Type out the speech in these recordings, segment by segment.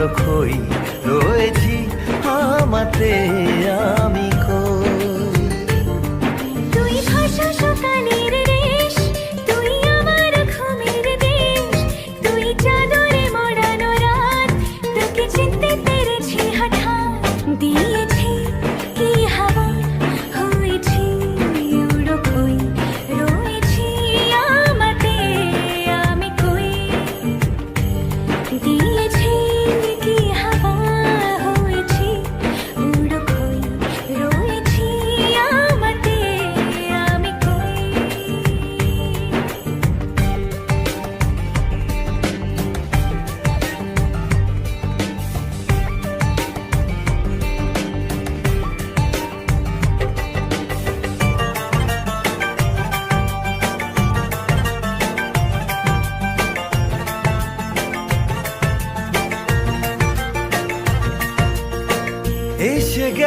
খই রয়েছি আমাতে।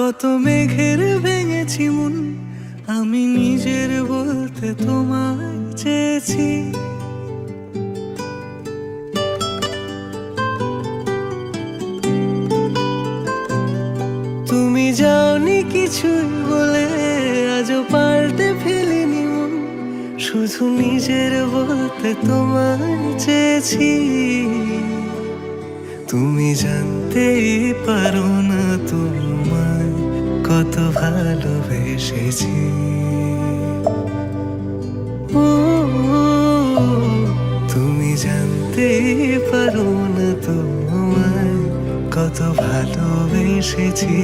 কত মেঘের ভেঙেছি মন, আমি নিজের বলতে তোমায় চেয়েছি। তুমি যাওনি কিছুই বলে, আজও পাল্টে ফেলিনি মন, শুধু নিজের বলতে তোমায় চেয়েছি। তুমি জানতেই পারো না তোমায় কত ভালোবেসেছি। তুমি জানতেই পারো না তোমায় কত ভালোবেসেছি।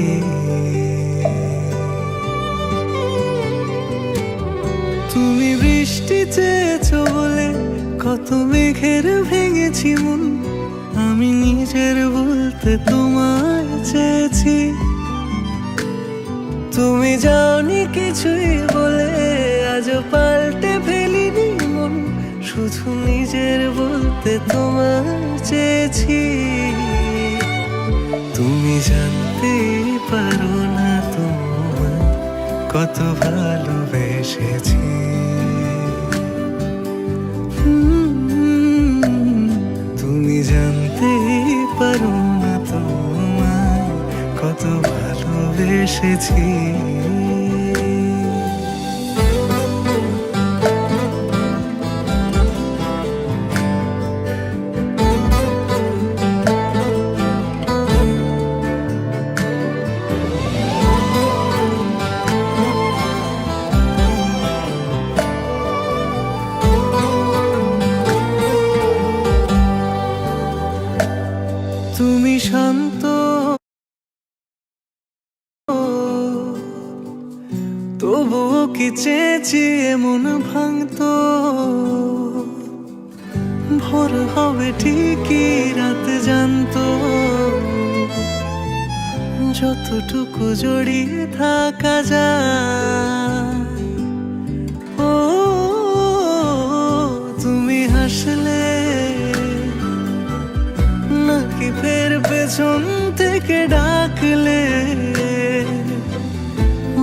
তুমি বৃষ্টি চেয়েছো বলে কত মেঘের ভেঙেছি মন। আমি নিজের বলতে তোমায় চেয়েছি তুমি যাওনি কিছুই বলে আজ পাল্টে ফেলিনি মন, শুধু নিজের বলতে তোমার চেয়েছি। তুমি জানতে পারো না তোমায়, কত ভালোবেসেছি। ভালোবেসেছি চেয়েছি এমন ভাঙতো। ভোর হবে ঠিকই, রাত জানতো। যতটুকু জড়িয়ে থাকা যায়। ও, তুমি হাসলে নাকি ফের পেছন থেকে ডাকলে?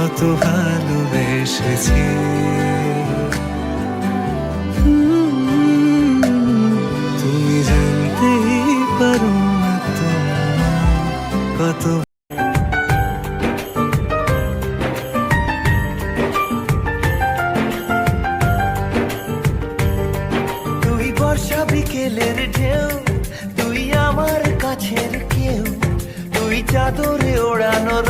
কত ভালোবেসেছি। তুমি জানতেই পারো কত বর্ষা তুই আমার কাছের কেউ, তুই চাদরে ওড়ানো রাত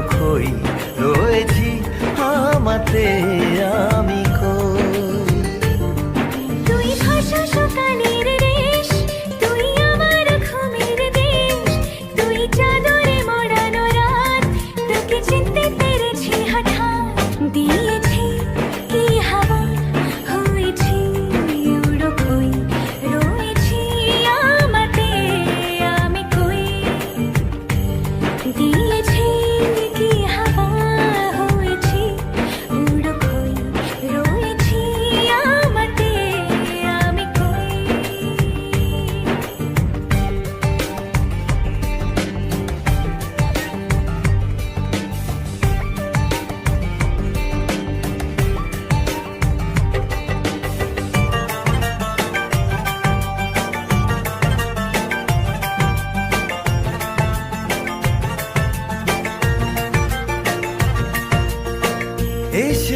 কই? রয়েছি আমাতে আমি কই?